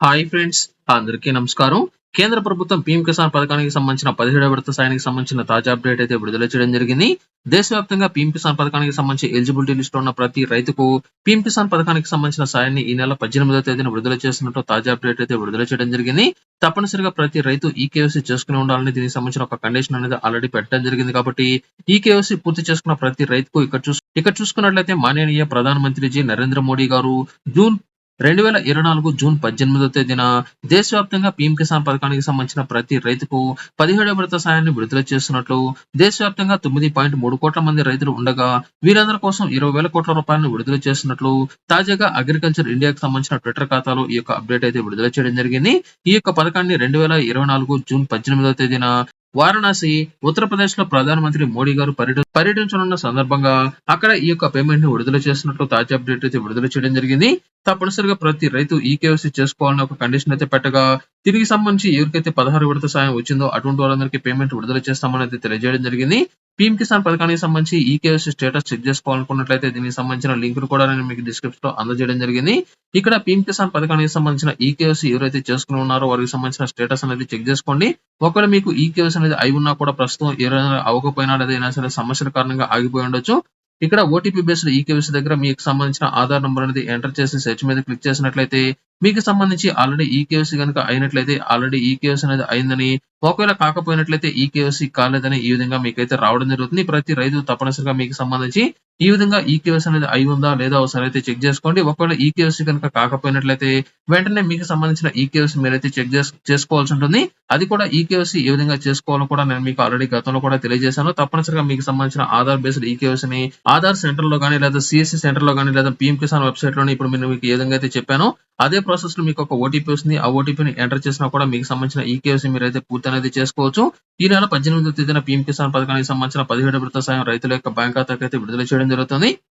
Hi friends అందరికీ నమస్కారం. కేంద్ర ప్రభుత్వం పీఎం కిసాన్ పథకానికి సంబంధించిన పదిహేడవ విడత సాయానికి సంబంధించిన తాజా అప్డేట్ అయితే విడుదల చేయడం జరిగింది. దేశవ్యాప్తంగా పీఎం కిసాన్ పథకానికి సంబంధించి ఎలిజిబిలిటీ లిస్ట్ ఉన్న ప్రతి రైతుకు పీఎం కిసాన్ పథకానికి సంబంధించిన సాయాన్ని ఈ నెల పద్దెనిమిదవ తేదీన విడుదల చేస్తున్నట్టు తాజా అప్డేట్ అయితే విడుదల చేయడం జరిగింది. తప్పనిసరిగా ప్రతి రైతు ఈ కేవైసీ చేసుకుని ఉండాలని దీనికి సంబంధించిన ఒక కండిషన్ అనేది ఆల్రెడీ పెట్టడం జరిగింది కాబట్టి ఈ కేవైసీ పూర్తి చేసుకున్న ప్రతి రైతుకు ఇక్కడ చూసు ఇక్కడ చూసుకున్నట్లయితే మాననీయ ప్రధానమంత్రి జీ నరేంద్ర మోడీ గారు జూన్ రెండు వేల ఇరవై నాలుగు జూన్ పద్దెనిమిదో తేదీన దేశవ్యాప్తంగా పీఎం కిసాన్ పథకానికి సంబంధించిన ప్రతి రైతుకు పదిహేడవ విడత సాయాన్ని విడుదల చేస్తున్నట్లు దేశవ్యాప్తంగా తొమ్మిది పాయింట్ మూడు కోట్ల మంది రైతులు ఉండగా వీరందరి కోసం ఇరవై వేల కోట్ల రూపాయలను విడుదల చేస్తున్నట్లు తాజాగా అగ్రికల్చర్ ఇండియాకి సంబంధించిన ట్విట్టర్ ఖాతాలో ఈ యొక్క అప్డేట్ అయితే విడుదల చేయడం జరిగింది. ఈ యొక్క పథకాన్ని రెండు వేల ఇరవై నాలుగు జూన్ పద్దెనిమిదవ తేదీన వారణాసి ఉత్తరప్రదేశ్లో ప్రధానమంత్రి మోడీ గారు పర్యటన పర్యటించనున్న సందర్భంగా అక్కడ ఈ యొక్క పేమెంట్ని విడుదల చేసినట్లు తాజా అప్డేట్ అయితే విడుదల చేయడం జరిగింది. తప్పనిసరిగా ప్రతి రైతు ఈ కేవైసీ చేసుకోవాలని ఒక కండిషన్ అయితే పెట్టగా తిరిగి సంబంధించి ఎవరికైతే పదహారు విడత సాయం వచ్చిందో అటువంటి వాళ్ళందరికీ పేమెంట్ విడుదల చేస్తామని అయితే తెలియజేయడం జరిగింది. పీఎం కిసాన్ పథకానికి సంబంధించి ఈ స్టేటస్ చెక్ చేసుకోవాలనుకున్నట్లయితే దీనికి సంబంధించిన లింక్ కూడా నేను మీకు డిస్క్రిప్షన్లో అందజేయడం జరిగింది. ఇక్కడ పీఎం కిసాన్ పథకానికి సంబంధించిన ఈ ఎవరైతే చేసుకుని ఉన్నారో వారికి సంబంధించిన స్టేటస్ అనేది చెక్ చేసుకోండి. ఒకవేళ మీకు ఈ అనేది అయి ఉన్నా కూడా ప్రస్తుతం ఏదైనా అవ్వకపోయినా లేదా ఏదైనా సరే సమస్యల కారణంగా ఆగిపోయి ఉండొచ్చు. ఇక్కడ ఓటీపీ బేస్డ్ ఈ దగ్గర మీకు సంబంధించిన ఆధార్ నెంబర్ అనేది ఎంటర్ చేసి సెర్చ్ మీద క్లిక్ చేసినట్లయితే మీకు సంబంధించి ఆల్రెడీ ఈ కేవైసీ కనుక అయినట్లయితే ఆల్రెడీ ఈ కేవైసీ అనేది అయిందని ఒకవేళ కాకపోయినట్లయితే ఈ కేవైసీ కాలేదని ఈ విధంగా మీకైతే రావడం జరుగుతుంది. ప్రతి రైతు తప్పనిసరిగా మీకు సంబంధించి ఈ విధంగా ఈ కేవైసీ అనేది అయి ఉందా లేదా ఒకసారి అయితే చెక్ చేసుకోండి. ఒకవేళ ఈ కేవైసీ కనుక కాకపోయినట్లయితే వెంటనే మీకు సంబంధించిన ఈ కేవైసీ మీరైతే చెక్ చేసుకోవాల్సి ఉంటుంది. అది కూడా ఈ కేవైసీ ఏ విధంగా చేసుకోవాలో కూడా నేను మీకు ఆల్రెడీ గతంలో కూడా తెలియజేశాను. తప్పనిసరిగా మీకు సంబంధించిన ఆధార్ బేస్డ్ ఈ కేవైసీని ఆధార్ సెంటర్లో కానీ లేదా సిఎస్సి సెంటర్లో కానీ లేదా పిఎం కిసాన్ వెబ్సైట్లోనే ఇప్పుడు నేను మీకు ఏ విధంగా అయితే చెప్పాను అదే ప్రాసెస్లో మీకు ఒక ఓటీపీ వస్తుంది. ఆ ఓటీపీని ఎంటర్ చేసినా కూడా మీకు సంబంధించిన ఈ కేవైసీ మీరు అయితే పూర్తి అనేది చేసుకోవచ్చు. ఈ నెల పద్దెనిమిదో తేదీన పీఎం కిసాన్ పథకానికి సంబంధించిన పదిహేడు విడత సాయం రైతుల యొక్క బ్యాంక్ ఖాతాకి అయితే విడుదల చేయడం జరుగుతుంది.